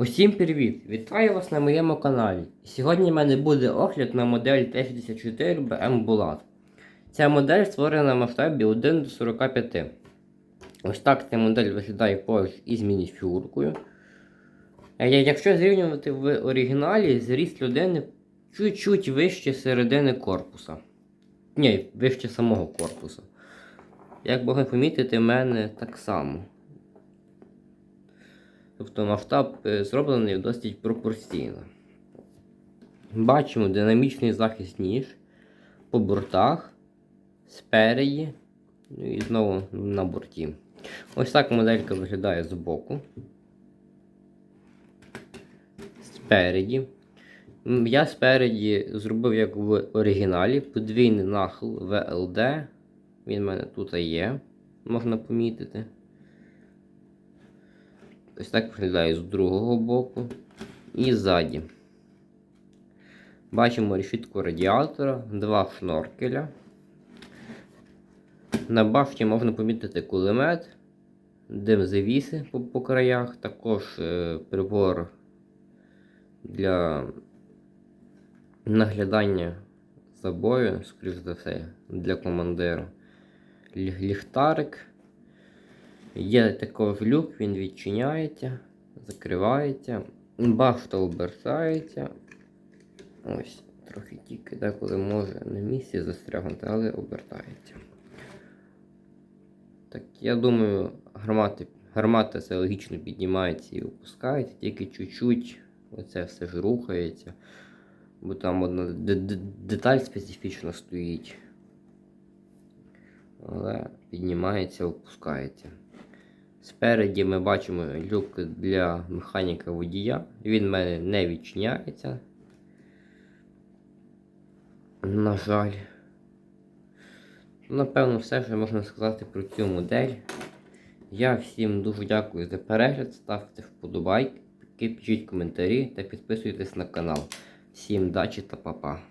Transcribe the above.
Усім привіт! Вітаю вас на моєму каналі. Сьогодні в мене буде огляд на модель Т-64 BM Bulat. Ця модель створена в масштабі 1 до 45. Ось так ця модель виглядає поруч із мініфюркою. Якщо зрівнювати в оригіналі, зріст людини чуть-чуть вище середини корпуса. Ні, вище самого корпуса. Як можна помітити, в мене так само. Тобто масштаб е, зроблений досить пропорційно. Бачимо динамічний захист ніж по бортах, спереді, ну і знову на борті. Ось так моделька виглядає збоку. Спереді. М, Я спереді зробив як в оригіналі подвійний нахил VLD. Він в мене тут є, можна помітити. Ось так виглядає з другого боку і ззаді. Бачимо решітку радіатора, два шноркеля. На башті можна помітити кулемет, дим завіси по, по краях, також е, прибор для наглядання за бою, скоріш за все, для командира. Лі- Ліхтарик. Є також люк, він відчиняється, закривається, башта обертається. Ось, трохи тільки деколи може на місці застрягнути, але обертається. Так, я думаю, гармати, гармата це логічно піднімається і опускається, тільки чуть-чуть оце все ж рухається. Бо там одна де- де- деталь специфічна стоїть. Але піднімається, опускається. Спереді ми бачимо люк для механіка водія. Він в мене не відчиняється. На жаль. Напевно, все, що можна сказати про цю модель. Я всім дуже дякую за перегляд. Ставте вподобайки, пишіть коментарі та підписуйтесь на канал. Всім дачі та па-па.